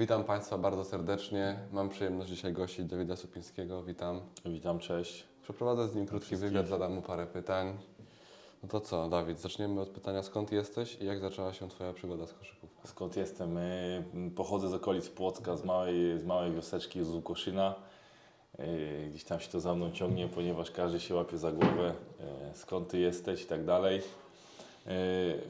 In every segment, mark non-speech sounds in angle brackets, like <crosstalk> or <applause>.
Witam Państwa bardzo serdecznie. Mam przyjemność dzisiaj gościć Dawida Supińskiego. Witam. Witam, cześć. Przeprowadzę z nim krótki wywiad, zadam mu parę pytań. No to co, Dawid, zaczniemy od pytania, skąd jesteś i jak zaczęła się Twoja przygoda z koszykówką? Skąd jestem? Y, Pochodzę z okolic Płocka, z małej, z małej wioseczki z Łukoszyna. Y, Gdzieś tam się to za mną ciągnie, ponieważ każdy się łapie za głowę, y, skąd ty jesteś i tak dalej. Y,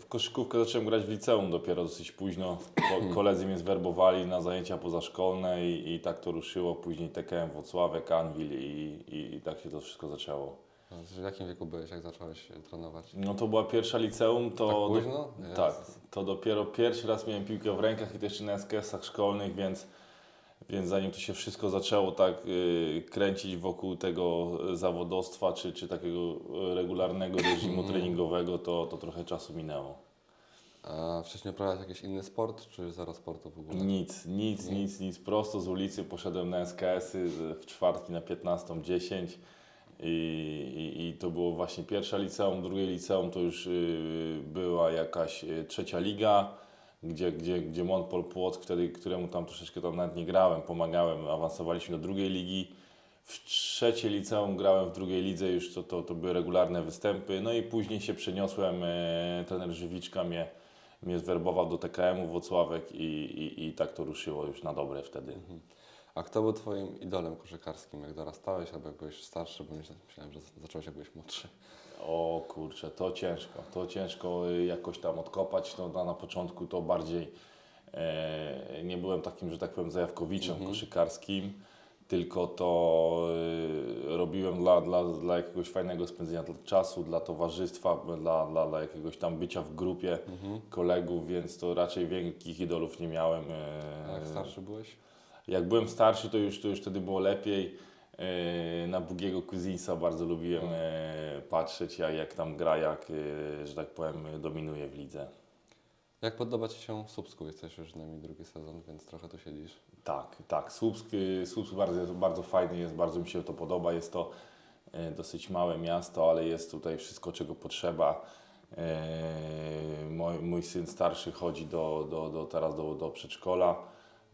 W koszykówkę zacząłem grać w liceum dopiero dosyć późno. Ko- Koledzy mnie zwerbowali na zajęcia pozaszkolne i, i tak to ruszyło. Później TKM Włocławek, Anwil i, i, i tak się to wszystko zaczęło. W jakim wieku byłeś, jak zacząłeś e, trenować? No to była pierwsza liceum, to... Tak do- późno? Tak, Jezus. to dopiero pierwszy raz miałem piłkę w rękach i to jeszcze na SKS-ach szkolnych, więc, więc zanim to się wszystko zaczęło tak y, kręcić wokół tego zawodostwa, czy, czy takiego y, regularnego reżimu treningowego, to, to trochę czasu minęło. A wcześniej uprawiałeś jakiś inny sport, czy zero sportu w ogóle? Nic, nic, nic, nic. Prosto z ulicy poszedłem na SKS-y w czwartki na 15.10 i, i, i to było właśnie pierwsza liceum, drugie liceum to już y, była jakaś y, trzecia liga, gdzie, gdzie, gdzie Montpol Płock, wtedy, któremu tam troszeczkę tam nawet nie grałem, pomagałem, awansowaliśmy do drugiej ligi. W trzecie liceum grałem w drugiej lidze, już to, to, to były regularne występy. No i później się przeniosłem, e, trener Żywiczka mnie, mnie zwerbował do TKM-u Włocławek i, i, i tak to ruszyło już na dobre wtedy. A kto był Twoim idolem koszykarskim, jak dorastałeś, albo jak byłeś starszy, bo myślałem, że zacząłeś jak byłeś młodszy. O kurczę, to ciężko, to ciężko y, jakoś tam odkopać. No, na, na początku to bardziej e, nie byłem takim, że tak powiem, zajawkowiczem koszykarskim, tylko to y, robiłem dla, dla, dla jakiegoś fajnego spędzenia czasu, dla towarzystwa, dla, dla, dla jakiegoś tam bycia w grupie kolegów, więc to raczej wielkich idolów nie miałem. A jak e, starszy byłeś? Jak byłem starszy, to już, to już wtedy było lepiej. E, Na Bugiego Kuzinsa bardzo lubiłem e, patrzeć, jak, jak tam gra, jak, e, że tak powiem, dominuje w lidze. Jak podoba Ci się Słupsku? Jesteś już z nami drugi sezon, więc trochę tu siedzisz. Tak, tak. Słupsk, Słupsk bardzo, bardzo fajny jest, bardzo mi się to podoba. Jest to dosyć małe miasto, ale jest tutaj wszystko, czego potrzeba. Mój, mój syn starszy chodzi do, do, do, teraz do, do przedszkola,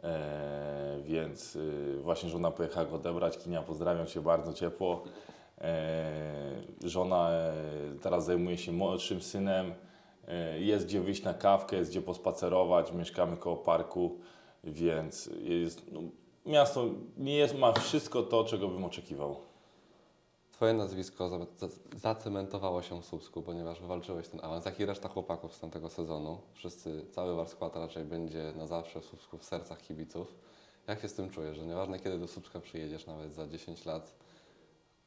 e, więc e, właśnie żona pojechała go odebrać. Kinia, pozdrawiam Cię bardzo ciepło. E, Żona e, teraz zajmuje się młodszym synem. Jest gdzie wyjść na kawkę, jest gdzie pospacerować, mieszkamy koło parku, więc jest, no, miasto nie jest, ma wszystko to, czego bym oczekiwał. Twoje nazwisko za- za- zacementowało się w Słupsku, ponieważ wywalczyłeś ten awans, jak i reszta chłopaków z tamtego sezonu. Wszyscy, cały wasz skład raczej będzie na zawsze w Słupsku w sercach kibiców. Jak się z tym czujesz, że nieważne kiedy do Słupska przyjedziesz, nawet za 10 lat,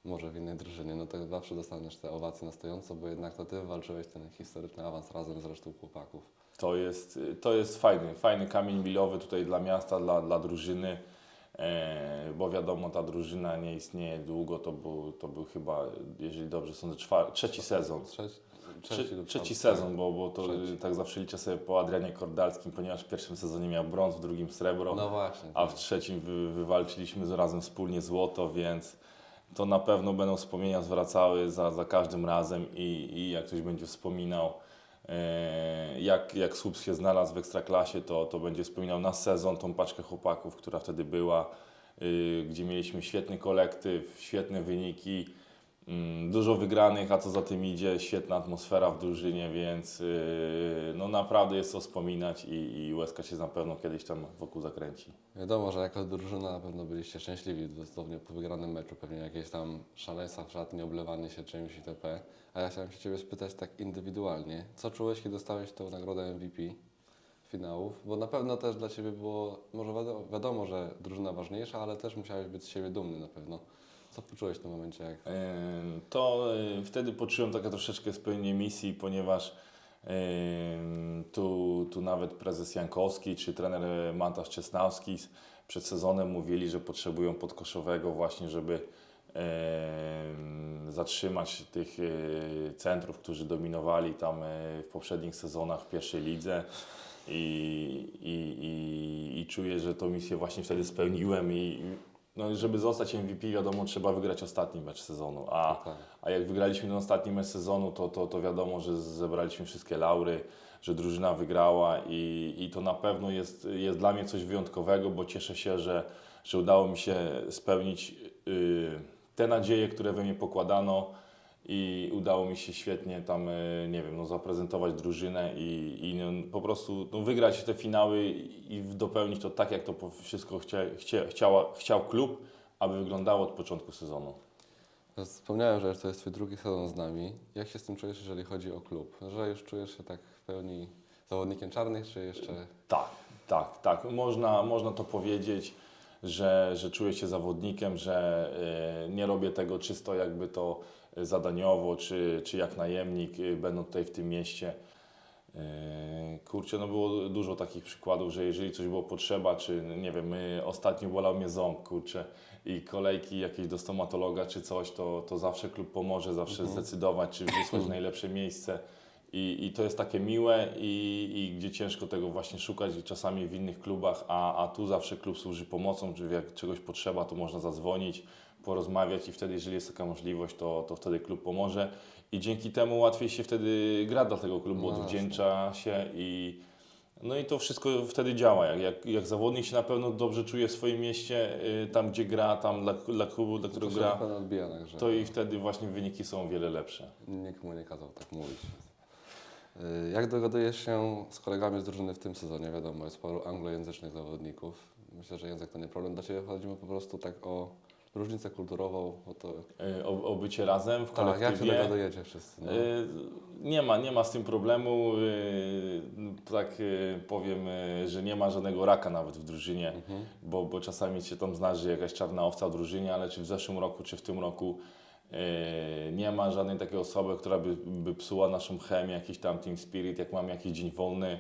może w innej drużynie, no to zawsze dostaniesz te owacje na stojąco, bo jednak to ty wywalczyłeś ten historyczny awans razem z resztą chłopaków. To jest, to jest fajny, fajny kamień milowy tutaj dla miasta, dla, dla drużyny, bo wiadomo, ta drużyna nie istnieje długo, to był, to był chyba, jeżeli dobrze sądzę, czwar- trzeci sezon. Trzeci, Trzeci, trzeci sezon, bo, bo to Trzeci. tak zawsze liczę sobie po Adrianie Kordalskim, ponieważ w pierwszym sezonie miał brąz, w drugim srebro, No właśnie. a w trzecim wy, wywalczyliśmy razem wspólnie złoto, więc to na pewno będą wspomnienia zwracały za, za każdym razem i, i jak ktoś będzie wspominał, e, jak, jak Słupsk się znalazł w Ekstraklasie, to, to będzie wspominał na sezon tą paczkę chłopaków, która wtedy była, y, gdzie mieliśmy świetny kolektyw, świetne wyniki, Dużo wygranych, a co za tym idzie, świetna atmosfera w drużynie, więc yy, no naprawdę jest co wspominać i, i łezka się na pewno kiedyś tam wokół zakręci. Wiadomo, że jako drużyna na pewno byliście szczęśliwi dosłownie po wygranym meczu, pewnie jakieś tam szaleństwa w szatni, oblewanie się czymś itp. A ja chciałem się Ciebie spytać tak indywidualnie, co czułeś, kiedy dostałeś tą nagrodę MVP finałów? Bo na pewno też dla Ciebie było, może wiadomo, że drużyna ważniejsza, ale też musiałeś być z siebie dumny na pewno. Co poczułeś w tym momencie, jak Yy, To yy, wtedy poczułem takie troszeczkę spełnienie misji, ponieważ yy, tu, tu nawet prezes Jankowski czy trener Mantasz Czesnawski przed sezonem mówili, że potrzebują podkoszowego właśnie, żeby zatrzymać tych centrów, którzy dominowali tam w poprzednich sezonach w pierwszej lidze. I, i, i, i czuję, że tą misję właśnie wtedy spełniłem i, no, żeby zostać MVP, wiadomo, trzeba wygrać ostatni mecz sezonu. A, Tak. a jak wygraliśmy ten ostatni mecz sezonu, to, to, to wiadomo, że zebraliśmy wszystkie laury, że drużyna wygrała i, i to na pewno jest, jest dla mnie coś wyjątkowego, bo cieszę się, że, że udało mi się spełnić y, te nadzieje, które we mnie pokładano i udało mi się świetnie tam, y, nie wiem, no, zaprezentować drużynę i, i no, po prostu no, wygrać te finały i dopełnić to tak, jak to wszystko chcia, chcia, chciała, chciał klub, aby wyglądało od początku sezonu. Wspomniałem, że to jest Twój drugi sezon z nami. Jak się z tym czujesz, jeżeli chodzi o klub? Że już czujesz się tak w pełni zawodnikiem czarnych, czy jeszcze... Tak, tak, tak. Można, można to powiedzieć, że, że czuję się zawodnikiem, że e, nie robię tego czysto jakby to zadaniowo, czy, czy jak najemnik, e, będąc tutaj w tym mieście. E, Kurczę, no było dużo takich przykładów, że jeżeli coś było potrzeba, czy nie wiem, my, ostatnio bolał mnie ząb, kurczę, i kolejki jakieś do stomatologa czy coś, to, to zawsze klub pomoże, zawsze zdecydować, czy wysłać w najlepsze miejsce. I, I to jest takie miłe i, i gdzie ciężko tego właśnie szukać czasami w innych klubach, a, a tu zawsze klub służy pomocą, czy jak czegoś potrzeba, to można zadzwonić, porozmawiać i wtedy, jeżeli jest taka możliwość, to, to wtedy klub pomoże i dzięki temu łatwiej się wtedy gra dla tego klubu, No odwdzięcza się i no i to wszystko wtedy działa. Jak, jak, jak zawodnik się na pewno dobrze czuje w swoim mieście, y, tam gdzie gra, tam dla, dla klubu, dla To którego się na gra, pewno odbija, to i wtedy właśnie wyniki są o wiele lepsze. nikt mu nie kazał tak mówić. Y, Jak dogadujesz się z kolegami z drużyny w tym sezonie? Wiadomo, jest paru anglojęzycznych zawodników. Myślę, że język to nie problem dla Ciebie. Chodzimy po prostu tak o różnicę kulturową. Bo to, Y, O, o bycie razem w tak, jak się kolektywie. dogadujecie wszyscy? No? Y, Nie ma, nie ma z tym problemu. y, Tak y, powiem, że nie ma żadnego raka nawet w drużynie, Mhm. bo, bo czasami się tam zdarzy jakaś czarna owca w drużynie, ale czy w zeszłym roku, czy w tym roku nie ma żadnej takiej osoby, która by, by psuła naszą chemię, jakiś tam team spirit, jak mamy jakiś dzień wolny,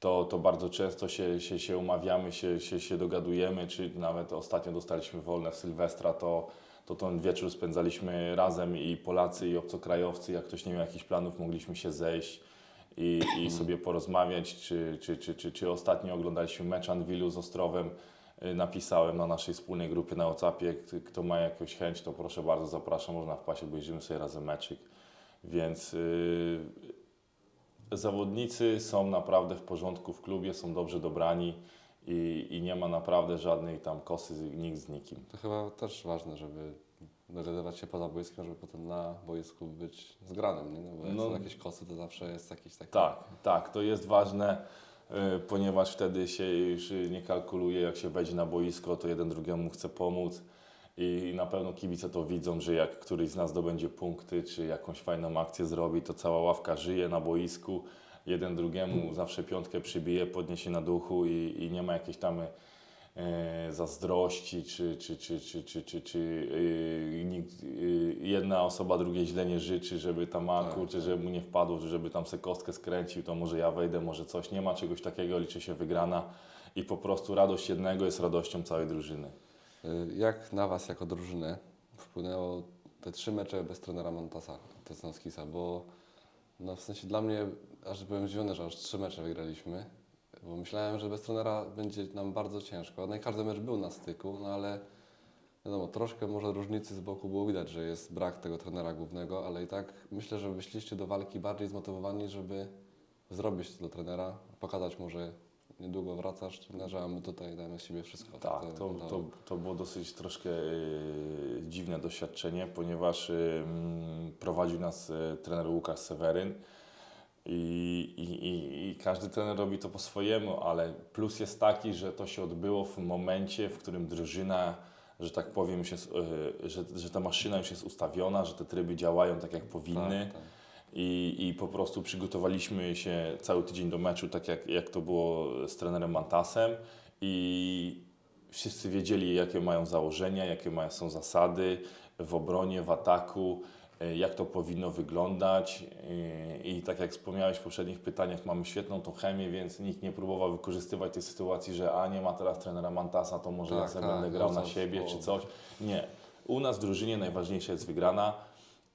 to, to bardzo często się, się, się umawiamy, się, się, się dogadujemy, czy nawet ostatnio dostaliśmy wolne w Sylwestra, to, to ten wieczór spędzaliśmy razem i Polacy, i obcokrajowcy, jak ktoś nie miał jakichś planów, mogliśmy się zejść i, i sobie porozmawiać, czy, czy, czy, czy, czy ostatnio oglądaliśmy mecz Anwilu z Ostrowem, Y, napisałem na naszej wspólnej grupie na WhatsAppie, kto ma jakąś chęć, to proszę bardzo, zapraszam, można wpaść, obejrzymy sobie razem meczyk, więc yy, zawodnicy są naprawdę w porządku w klubie, są dobrze dobrani i, i nie ma naprawdę żadnej tam kosy z, nikt z nikim. To chyba też ważne, żeby dogadywać się poza boiskiem, żeby potem na boisku być zgranym, nie? No, bo jak No. są jakieś kosy, to zawsze jest jakiś taki... Tak, tak, to jest ważne, y, ponieważ wtedy się już nie kalkuluje, jak się wejdzie na boisko, to jeden drugiemu chce pomóc i na pewno kibice to widzą, że jak któryś z nas zdobędzie punkty, czy jakąś fajną akcję zrobi, to cała ławka żyje na boisku, jeden drugiemu zawsze piątkę przybije, podniesie na duchu i, i nie ma jakiejś tam e, zazdrości, czy, czy, czy, czy, czy, czy, czy yy, nikt, yy, jedna osoba drugiej źle nie życzy, żeby tam ma, Tak, kurczę, tak. żeby mu nie wpadło, żeby tam se kostkę skręcił, to może ja wejdę, może coś. Nie ma czegoś takiego, liczy się wygrana i po prostu radość jednego jest radością całej drużyny. Y, Jak na Was jako drużynę wpłynęło te trzy mecze bez trenera Montasa, Tesnowskisa, bo no w sensie dla mnie aż byłem zdziwiony, że aż trzy mecze wygraliśmy, bo myślałem, że bez trenera będzie nam bardzo ciężko. No i każdy mecz był na styku, no ale wiadomo, troszkę może różnicy z boku było widać, że jest brak tego trenera głównego, ale i tak myślę, że wyszliście do walki bardziej zmotywowani, żeby zrobić to dla trenera, pokazać mu, że niedługo wracasz my tutaj damy z siebie wszystko. Tak, to, wyglądało. to, to było dosyć troszkę yy, dziwne doświadczenie, ponieważ mm, prowadził nas yy, trener Łukasz Seweryn i, i, i, każdy trener robi to po swojemu, ale plus jest taki, że to się odbyło w momencie, w którym drużyna, że tak powiem, jest, yy, że, że ta maszyna już jest ustawiona, że te tryby działają tak jak powinny Tak, tak. I, i po prostu przygotowaliśmy się cały tydzień do meczu, tak jak, jak to było z trenerem Mantasem i wszyscy wiedzieli, jakie mają założenia, jakie mają, są zasady w obronie, w ataku, e, jak to powinno wyglądać E, i tak jak wspomniałeś w poprzednich pytaniach, mamy świetną tą chemię, więc nikt nie próbował wykorzystywać tej sytuacji, że a nie ma teraz trenera Mantasa, to może ja Tak, sobie tak, będę grał no na siebie czy coś. Nie. U nas w drużynie najważniejsza jest wygrana.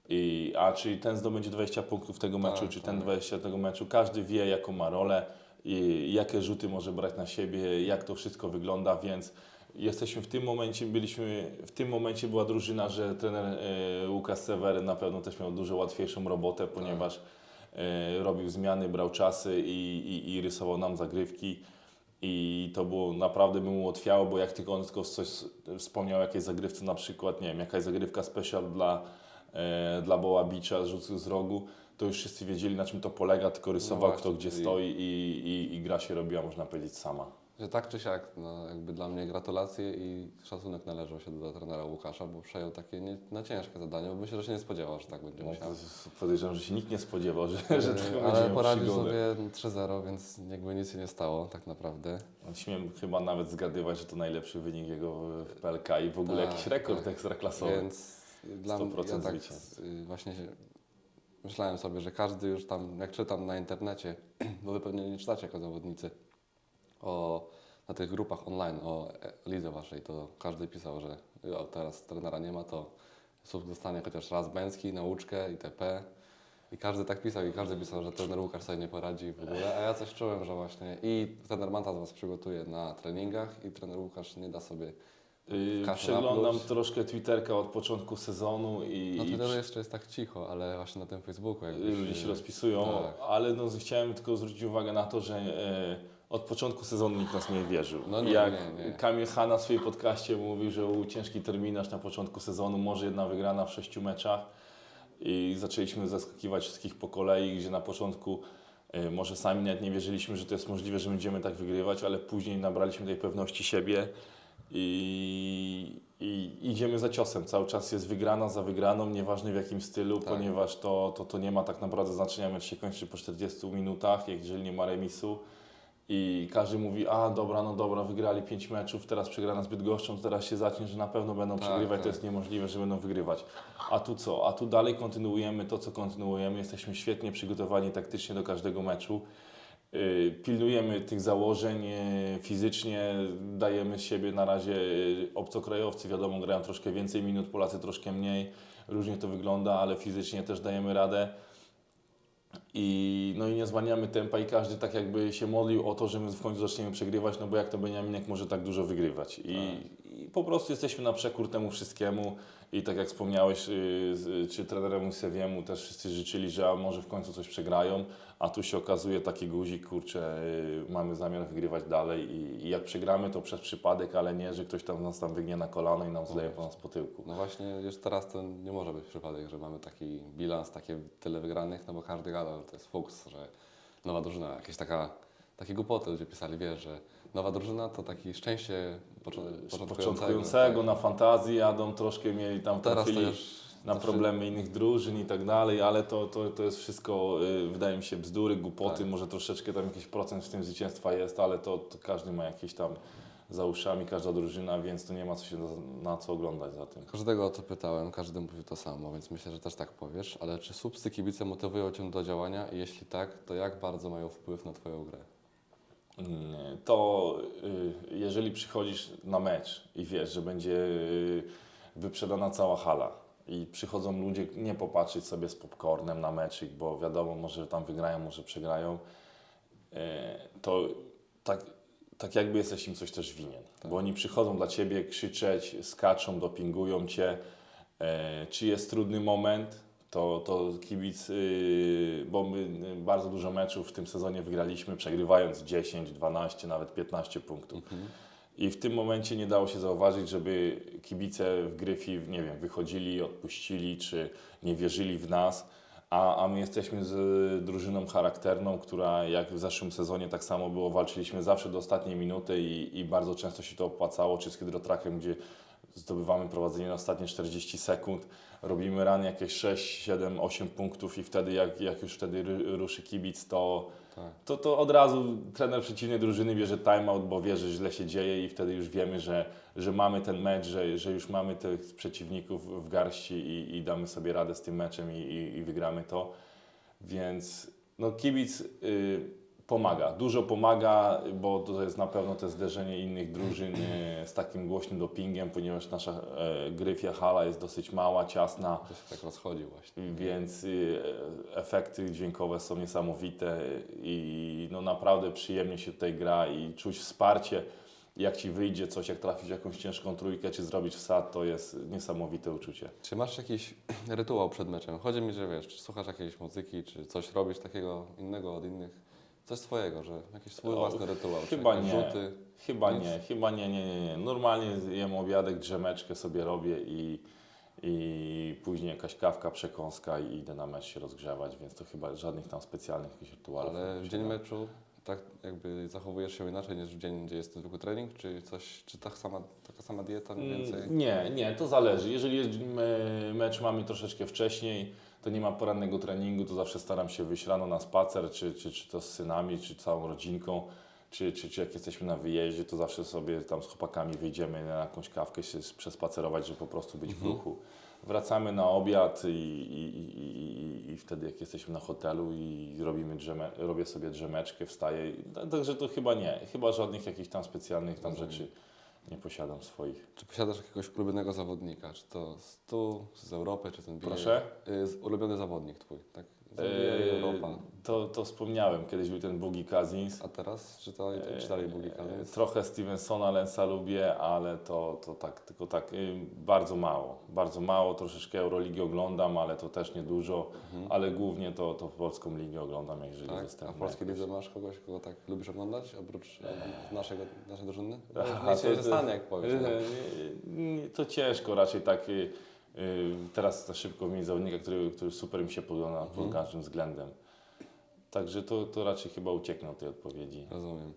I, a czy ten zdobędzie 20 punktów tego meczu, Tak, czy ten tak. 20 tego meczu, każdy wie jaką ma rolę i jakie rzuty może brać na siebie, jak to wszystko wygląda, więc Jesteśmy w tym momencie, byliśmy, w tym momencie była drużyna, że trener e, Łukasz Sewery na pewno też miał dużo łatwiejszą robotę, ponieważ e, robił zmiany, brał czasy i, i, i rysował nam zagrywki. I to było naprawdę by mu ułatwiało, bo jak tylko on tylko coś wspomniał o jakiejś zagrywce, na przykład, nie wiem, jakaś zagrywka special dla, dla Boła Bicza, rzut z rogu, to już wszyscy wiedzieli na czym to polega, tylko rysował właśnie, kto gdzie czyli- stoi i, i, i gra się robiła, można powiedzieć, sama. Że tak czy siak, no, jakby dla mnie gratulacje i szacunek należał się do trenera Łukasza, bo przejął takie nie, na ciężkie zadanie, bo myślę, że się nie spodziewał, że tak będzie No, musiał. podejrzewam, że się nikt nie spodziewał, że, że tak Yy, będzie Ale poradził przygodę. sobie 3-0, więc jakby nic się nie stało tak naprawdę. Śmiem chyba nawet zgadywać, że to najlepszy wynik jego w w PLK i w ogóle Tak, jakiś rekord tak. ekstraklasowy. Więc dla mnie 100% ja tak zwycięstw. y, właśnie się, myślałem sobie, że każdy już tam, jak czytam na internecie, <clears throat> bo wy pewnie nie czytacie jako zawodnicy, o, na tych grupach online o e, lidze waszej, to każdy pisał, że o, teraz trenera nie ma, to sub dostanie chociaż raz Bęcki, nauczkę itp. I każdy tak pisał i każdy pisał, że trener Łukasz sobie nie poradzi w ogóle, a ja coś czułem, że właśnie i trener Manta was przygotuje na treningach i trener Łukasz nie da sobie Yy, Przeglądam troszkę Twitterka od początku sezonu i, Na i Twitterze jeszcze jest tak cicho, ale właśnie na tym Facebooku jakby ludzie się rozpisują, Tak. ale no, chciałem tylko zwrócić uwagę na to, że e, od początku sezonu nikt nas nie wierzył. No nie, Jak nie, nie. Kamil Hanna w swoim podcaście mówił, że był ciężki terminarz na początku sezonu, może jedna wygrana w sześciu meczach i zaczęliśmy zaskakiwać wszystkich po kolei, gdzie na początku e, może sami nawet nie wierzyliśmy, że to jest możliwe, że będziemy tak wygrywać, ale później nabraliśmy tej pewności siebie i, i idziemy za ciosem. Cały czas jest wygrana za wygraną, nieważne w jakim stylu, Tak. ponieważ to, to, to nie ma tak naprawdę znaczenia, mecz się kończy po 40 minutach, jeżeli nie ma remisu. I każdy mówi, a dobra, no dobra, wygrali 5 meczów, teraz przegrana z Bydgoszczą, to teraz się zacznie, że na pewno będą Tak, przegrywać, tak. to jest niemożliwe, że będą wygrywać. A tu co? A tu dalej kontynuujemy to, co kontynuujemy, jesteśmy świetnie przygotowani taktycznie do każdego meczu. Yy, Pilnujemy tych założeń yy, fizycznie, dajemy z siebie na razie yy, obcokrajowcy, wiadomo, grają troszkę więcej minut, Polacy troszkę mniej, różnie to wygląda, ale fizycznie też dajemy radę. I, no i nie zwalniamy tempa i każdy tak jakby się modlił o to, że my w końcu zaczniemy przegrywać, no bo jak to Beniaminek może tak dużo wygrywać. I, i po prostu jesteśmy na przekór temu wszystkiemu i tak jak wspomniałeś, z- czy treneremu Musewiemu też wszyscy życzyli, że może w końcu coś przegrają, a tu się okazuje taki guzik, kurczę, yy, mamy zamiar wygrywać dalej i, i jak przegramy to przez przypadek, ale nie, że ktoś tam nas tam wygnie na kolano i nam zleje po nas po tyłku. No właśnie, już teraz to nie może być przypadek, że mamy taki bilans, takie tyle wygranych, no bo każdy gada, że to jest fuks, że nowa drużyna, jakieś taka, takie głupoty ludzie pisali, wiesz, że nowa drużyna to taki szczęście początkującego. początkującego, na fantazji jadą, troszkę mieli tam Teraz to już na problemy innych drużyn i tak dalej, ale to, to, to jest wszystko, y, wydaje mi się, bzdury, głupoty, Tak. może troszeczkę tam jakiś procent w tym zwycięstwa jest, ale to, to każdy ma jakieś tam za uszami, każda drużyna, więc to nie ma co się na, na co oglądać za tym. Każdego o to pytałem, każdy mówił to samo, więc myślę, że też tak powiesz, ale czy substy kibice motywują Cię do działania i jeśli tak, to jak bardzo mają wpływ na Twoją grę? Mm, To y, jeżeli przychodzisz na mecz i wiesz, że będzie y, wyprzedana cała hala i przychodzą ludzie nie popatrzeć sobie z popcornem na meczyk, bo wiadomo, może tam wygrają, może przegrają, y, to tak, tak jakby jesteś im coś też winien. Bo oni przychodzą dla Ciebie krzyczeć, skaczą, dopingują Cię. Czy jest trudny moment, to, to kibic, yy, bo my y, bardzo dużo meczów w tym sezonie wygraliśmy, przegrywając 10, 12, nawet 15 punktów. I w tym momencie nie dało się zauważyć, żeby kibice w Gryfi, nie wiem, wychodzili, odpuścili, czy nie wierzyli w nas. A, a my jesteśmy z drużyną charakterną, która jak w zeszłym sezonie tak samo było, walczyliśmy zawsze do ostatniej minuty i, i bardzo często się to opłacało, czy z Hydrotrakiem, gdzie zdobywamy prowadzenie na ostatnie 40 sekund, robimy ran jakieś 6, 7, 8 punktów i wtedy jak, jak już wtedy ru- ruszy kibic, to, Tak. to, to od razu trener przeciwnej drużyny bierze timeout, bo wie, że źle się dzieje i wtedy już wiemy, że, że mamy ten mecz, że, że już mamy tych przeciwników w garści i, i damy sobie radę z tym meczem i, i, i wygramy to. Więc no, kibic y, pomaga, dużo pomaga, bo to jest na pewno to zderzenie innych drużyn y, z takim głośnym dopingiem, ponieważ nasza e, gryfia hala jest dosyć mała, ciasna. To się tak rozchodzi właśnie. Więc y, efekty dźwiękowe są niesamowite i no naprawdę przyjemnie się tutaj gra i czuć wsparcie. jak Ci wyjdzie coś, jak trafisz w jakąś ciężką trójkę, czy zrobić wsad, to jest niesamowite uczucie. Czy masz jakiś <clears throat> rytuał przed meczem? Chodzi mi, że wiesz, czy słuchasz jakiejś muzyki, czy coś robisz takiego innego od innych? Coś swojego, że jakiś swój własny rytuał, chyba nie. rzuty. Chyba Nic? nie, chyba nie, nie, nie, nie. Normalnie jem obiadek, drzemeczkę sobie robię i, i później jakaś kawka, przekąska i idę na mecz się rozgrzewać, więc to chyba żadnych tam specjalnych jakichś rytuałów. Ale w dzień meczu tak jakby zachowujesz się inaczej niż w dzień, gdzie jest zwykły trening, czy coś, czy tak sama, taka sama dieta mniej więcej? Mm, Nie, nie, to zależy. Jeżeli jest me- mecz mamy troszeczkę wcześniej, to nie ma porannego treningu, to zawsze staram się wyjść rano na spacer, czy, czy, czy to z synami, czy całą rodzinką, czy, czy, czy jak jesteśmy na wyjeździe, to zawsze sobie tam z chłopakami wyjdziemy na jakąś kawkę się przespacerować, żeby po prostu być w ruchu. Wracamy na obiad i, i, i, i, wtedy jak jesteśmy na hotelu i robimy drzeme, robię sobie drzemeczkę, wstaję. Także to chyba nie, chyba żadnych jakichś tam specjalnych tam Rozumiem. rzeczy nie posiadam swoich. Czy posiadasz jakiegoś ulubionego zawodnika? Czy to z tu, z Europy, czy NBA? Proszę? Y, z- Ulubiony zawodnik twój, tak? Eee, Europa. To, to wspomniałem, kiedyś był ten Boogie Cousins. A teraz? Czy dalej, czy dalej Boogie Cousins? Eee, Trochę Stevensona, Lensa lubię, ale to, to tak, tylko tak y, bardzo mało. Bardzo mało, troszeczkę Euroligi oglądam, ale to też niedużo, ale głównie to, to polską ligę oglądam, jeżeli Mhm. Tak? A w polskiej lidze masz kogoś, kogo tak lubisz oglądać, oprócz e, naszego, naszej drużyny? Aha, Nic się nie to- stanie, jak powiesz. <laughs> no. Eee, To ciężko, raczej tak. Y, Teraz na szybko wymienić zawodnika, który, który super mi się podoba pod Mhm. każdym względem. Także to, to raczej chyba ucieknę od tej odpowiedzi. Rozumiem.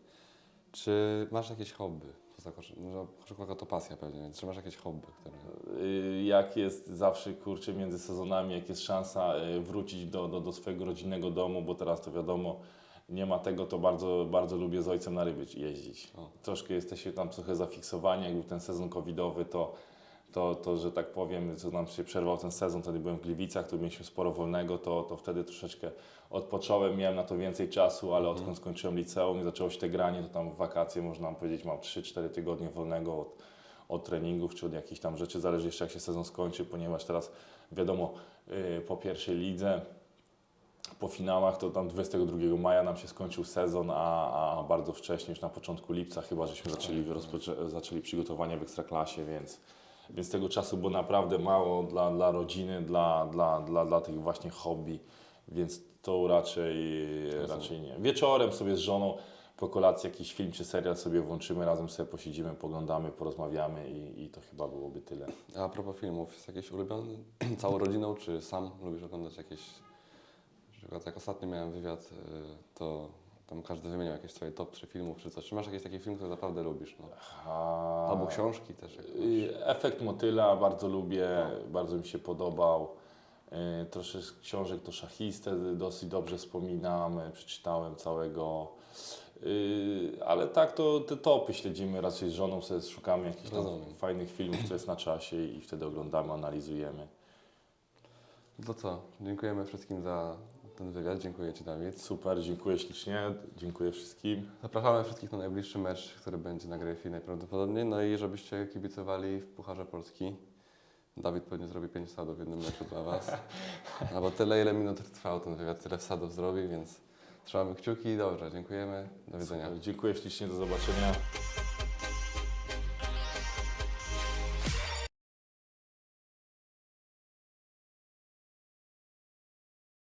Czy masz jakieś hobby? Poza kosz- no, koszykówka to pasja pewnie, więc czy masz jakieś hobby, które... Y, jak jest zawsze kurczę między sezonami, jak jest szansa y, wrócić do, do, do swojego rodzinnego domu, bo teraz to wiadomo, nie ma tego, to bardzo, bardzo lubię z ojcem na ryby jeździć. O. Troszkę jesteśmy tam trochę zafiksowani, jak był ten sezon covidowy, to, to, to że tak powiem, co nam się przerwał ten sezon, wtedy byłem w Gliwicach, tu mieliśmy sporo wolnego, to, to wtedy troszeczkę odpocząłem, miałem na to więcej czasu, ale odkąd skończyłem liceum i zaczęło się te granie, to tam w wakacje, można powiedzieć, mam 3-4 tygodnie wolnego od, od treningów czy od jakichś tam rzeczy, zależy jeszcze jak się sezon skończy, ponieważ teraz wiadomo, yy, po pierwszej lidze, po finałach to tam 22 maja nam się skończył sezon, a, a bardzo wcześnie, już na początku lipca chyba, żeśmy zaczęli, rozpoczę- zaczęli przygotowania w Ekstraklasie, więc, więc tego czasu było naprawdę mało dla, dla rodziny, dla, dla, dla, dla tych właśnie hobby, więc to raczej, raczej nie. Wieczorem sobie z żoną po kolacji jakiś film czy serial sobie włączymy, razem sobie posiedzimy, poglądamy, porozmawiamy i, i to chyba byłoby tyle. A propos filmów, jest jakiś ulubiony <clears throat> całą rodziną, czy sam lubisz oglądać jakieś... Na przykład jak ostatnio miałem wywiad, y, to tam każdy wymieniał jakieś swoje top 3 filmów, czy coś. Czy masz jakiś taki film, który naprawdę lubisz? No? Albo książki też. Jak masz. Y, Efekt motyla bardzo lubię, bardzo mi się podobał. Y, Troszeczkę książek to szachistę dosyć dobrze wspominam, y, przeczytałem całego. Y, Ale tak to te topy śledzimy raczej z żoną, sobie szukamy jakichś tam Rozumiem. fajnych filmów, co jest na czasie i wtedy oglądamy, analizujemy. To co? Dziękujemy wszystkim za ten wywiad. Dziękuję Ci, Dawid. Super, dziękuję ślicznie, dziękuję wszystkim. Zapraszamy wszystkich na najbliższy mecz, który będzie na Gryfii najprawdopodobniej. No i żebyście kibicowali w Pucharze Polski. Dawid pewnie zrobi 5 wsadów w jednym meczu dla Was. <laughs> No bo tyle, ile minut trwał ten wywiad, tyle wsadów zrobi, więc trzymamy kciuki. Dobrze, dziękujemy. Do widzenia. Dziękuję ślicznie, do zobaczenia.